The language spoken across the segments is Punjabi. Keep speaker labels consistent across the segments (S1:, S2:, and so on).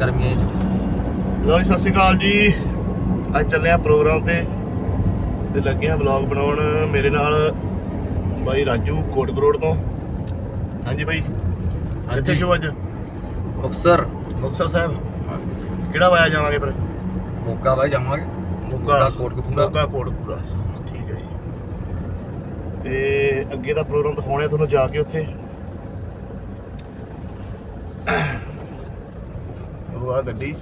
S1: ਗਰਮੀਆਂ 'ਚ।
S2: ਲੋ ਜੀ ਸਤਿ ਸ਼੍ਰੀ ਅਕਾਲ ਜੀ। ਅੱਜ ਚੱਲੇ ਆ ਪ੍ਰੋਗਰਾਮ ਤੇ। ਤੇ ਲੱਗੇ ਆ ਵਲੌਗ ਬਣਾਉਣ। ਮੇਰੇ ਨਾਲ ਬਾਈ ਰਾਜੂ ਕੋਟ ਕਰੋੜ ਤੋਂ। ਹਾਂਜੀ ਬਾਈ। ਕਿੱਥੇ
S1: ਹਾਂਜੀ
S2: ਸ਼ੋ ਅੱਜ?
S1: ਮੁਕਸਰ
S2: ਮੁਕਤਸਰ ਸਾਹਿਬ। ਕਿਹੜਾ ਵਾਇਆ ਜਾਵਾਂਗੇ ਫਿਰ?
S1: ਮੋਗਾ ਬਾਈ ਜਾਵਾਂਗੇ। ਮੋਗਾ। ਕੋਟਕਪੂਰਾ।
S2: ਮੋਗਾ ਕੋਟਕਪੂਰਾ। ਠੀਕ ਹੈ ਜੀ। ਤੇ ਅੱਗੇ ਦਾ ਪ੍ਰੋਗਰਾਮ ਦਿਖਾਉਣੇ ਤੁਹਾਨੂੰ ਜਾ ਕੇ ਉੱਥੇ। ਉਹ ਆ ਗੱਡੀ।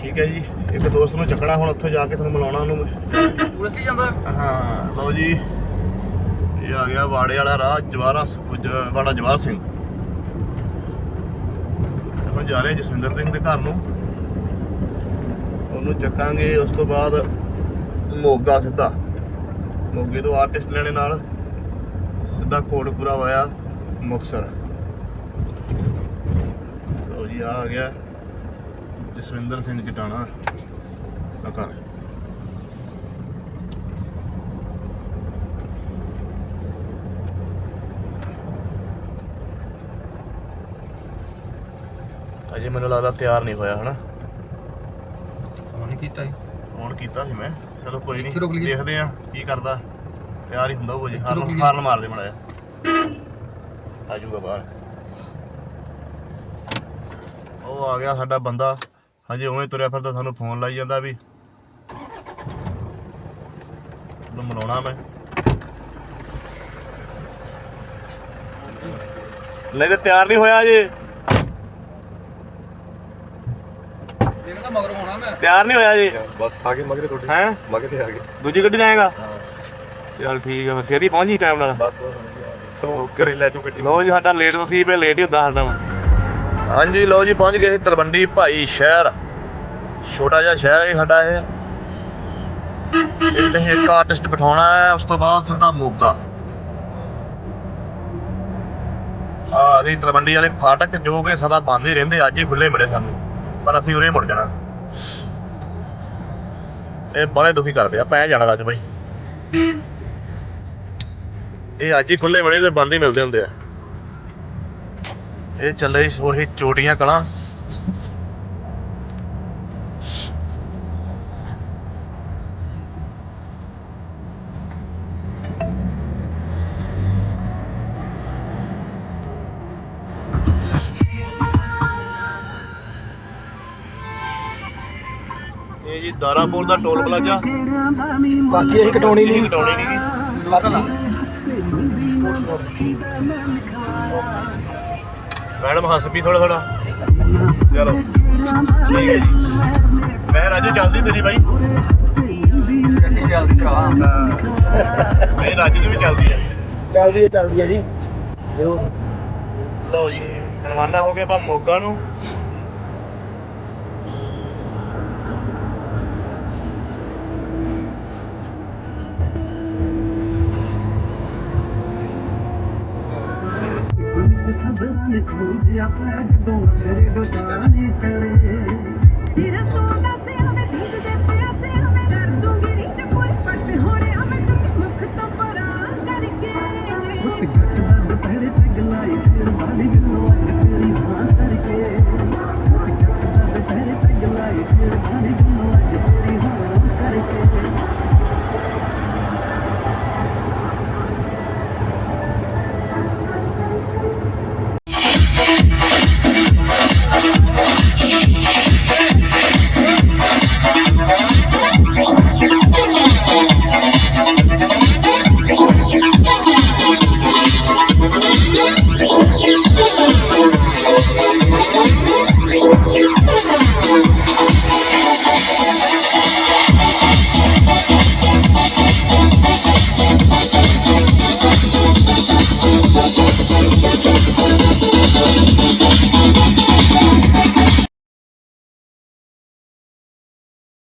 S2: ਠੀਕ ਹੈ ਜੀ ਇੱਕ ਦੋਸਤ ਨੂੰ ਚੱਕਣਾ ਹੁਣ ਉੱਥੇ ਜਾ ਕੇ ਤੁਹਾਨੂੰ ਮਿਲਾਉਣਾ ਉਹਨੂੰ
S1: ਸੀ ਜਾਂਦਾ
S2: ਹਾਂ ਲਓ ਜੀ ਇਹ ਆ ਗਿਆ ਵਾੜੇ ਵਾਲਾ ਰਾਹ ਜਵਾਰਾ ਵਾੜਾ ਜਵਾਰ ਸਿੰਘ। ਆਪਾਂ ਜਾ ਰਹੇ ਜਸਵਿੰਦਰ ਸਿੰਘ ਦੇ ਘਰ ਨੂੰ। ਉਹਨੂੰ ਚੱਕਾਂਗੇ ਉਸ ਤੋਂ ਬਾਅਦ ਮੋਗਾ ਸਿੱਧਾ। ਮੋਗੇ ਤੋਂ ਆਰਟਿਸਟ ਲੈਣੇ ਨਾਲ ਸਿੱਧਾ ਕੋਟਪੁਰਾ ਵਾਇਆ ਮੁਕਸਰ ਲਓ ਜੀ ਆ ਗਿਆ ਜਸਵਿੰਦਰ ਸਿੰਘ ਚਟਾਣਾ ਦਾ ਘਰ। ਅਜੇ ਮੈਨੂੰ ਲੱਗਦਾ ਤਿਆਰ ਨਹੀਂ ਹੋਇਆ, ਹਨਾ?
S1: ਉਹਨੇ ਕੀਤਾ ਸੀ
S2: ਫੋਨ ਕੀਤਾ ਸੀ ਮੈਂ। ਚਲੋ ਕੋਈ
S1: ਇੱਥੇ ਰੁਕ
S2: ਨਹੀਂ
S1: ਲਈਏ।
S2: ਦੇਖਦੇ ਆ ਕੀ ਕਰਦਾ। ਤਿਆਰ ਹੀ ਹੁੰਦਾ ਉਹ ਜੀ
S1: ਇੱਥੇ ਰੁਕ
S2: ਹਾਰਨ
S1: ਲਈਏ।
S2: ਹਾਰਨ ਮਾਰ ਦੇ ਮੜਾਇਆ ਆ ਜਾਊਗਾ ਬਾਹਰ। ਉਹ ਆ ਗਿਆ ਸਾਡਾ ਬੰਦਾ। ਹਜੇ ਉਵੇਂ ਤੁਰਿਆ ਫਿਰਦਾ ਸਾਨੂੰ ਫੋਨ ਲਾਈ ਜਾਂਦਾ ਵੀ। ਉਹਨੂੰ ਮਨਾਉਣਾ ਮੈਂ। ਲੈ ਤੇ ਤਿਆਰ ਨਹੀਂ ਹੋਇਆ ਅਜੇ।
S1: ਇਹ ਕਹਿੰਦਾ ਮਗਰ ਹੋਣਾ ਮੈਂ।
S2: ਤਿਆਰ ਨਹੀਂ ਹੋਇਆ ਅਜੇ
S3: ਬਸ ਆ ਗਏ ਮਗਰੇ ਤੁਹਾਡੇ।
S2: ਹੈ?
S3: ਮਗਰੇ ਆ ਗਏ।
S2: ਦੂਜੀ ਗੱਡੀ ਜਾਏਗਾ ਚਲ ਠੀਕ ਆ ਫਿਰ ਛੇਤੀ ਪਹੁੰਚੀ ਟਾਈਮ ਨਾਲ।
S3: ਬਸ ਤੋਂ ਘਰੇ ਲੈ ਜਾਓ ਗੱਡੀ।
S2: ਲੋ ਜੀ ਸਾਡਾ ਲੇਟ ਤੋਂ ਸੀ ਪੇ ਲੇਟ ਹੀ ਹੁੰਦਾ ਸਾਡਾ। ਹਾਂਜੀ ਲੋ ਜੀ ਪਹੁੰਚ ਗਏ ਸੀ ਤਲਵੰਡੀ ਭਾਈ ਸ਼ਹਿਰ। ਛੋਟਾ ਜਿਹਾ ਸ਼ਹਿਰ ਹੈ ਸਾਡਾ ਇਹ। ਇੱਥੇ ਇੱਕ ਆਰਟਿਸਟ ਬਿਠਾਉਣਾ ਹੈ ਉਸ ਤੋਂ ਬਾਅਦ ਸਿੱਧਾ ਮੋਗਾ। ਆ ਜੀ ਤਲਵੰਡੀ ਵਾਲੇ ਫਾਟਕ ਜੋ ਕਿ ਸਦਾ ਬੰਦ ਹੀ ਰਹਿੰਦੇ ਅੱਜ ਹੀ ਖੁੱਲੇ ਮਿਲੇ ਸਾਨੂੰ। ਪਰ ਅਸੀਂ ਉਰੇ ਮੁੜ ਜਾਣਾ। ਇਹ ਬੜੇ ਦੁਖੀ ਕਰਦੇ ਆ, ਪੈ ਜਾਣਾ ਅੱਜ ਬਾਈ। ਇਹ ਅੱਜ ਹੀ ਖੁੱਲੇ ਬਣੇ ਤੇ ਬੰਦ ਹੀ ਮਿਲਦੇ ਹੁੰਦੇ ਆ। ਇਹ ਚੱਲੇ ਸੀ ਉਹੀ ਚੋਟੀਆਂ ਕਲਾਂ। ਇਹ ਜੀ ਦਾਰਾਪੁਰ ਦਾ ਟੋਲ ਪਲਾਜ਼ਾ।
S4: ਬਾਕੀ ਅਸੀਂ ਕਟਾਉਣੀ
S2: ਨਹੀਂ। ਕਟਾਉਣੀ ਨਹੀਂ ਮੈਡਮ ਹੱਸ ਵੀ ਥੋੜਾ ਥੋੜਾ ਚਲੋ। ਠੀਕ ਹੈ ਜੀ। ਮੈਂ ਰਾਜੂ ਚੱਲਦੀ ਤੇਰੀ ਬਾਈ?
S1: ਗੱਡੀ ਚੱਲਦੀ ਚਾ
S2: ਮੈਂ ਰਾਜੂ ਦੀ ਵੀ ਚੱਲਦੀ ਹੈ
S4: ਚੱਲਦੀ ਹੈ ਚੱਲਦੀ ਹੈ ਜੀ।
S2: ਲਓ ਜੀ ਰਵਾਨਾ ਹੋ ਗਏ ਆਪਾਂ ਮੋਗਾ ਨੂੰ।
S5: सबसे छोटी अपराध दो चले दो जाने चले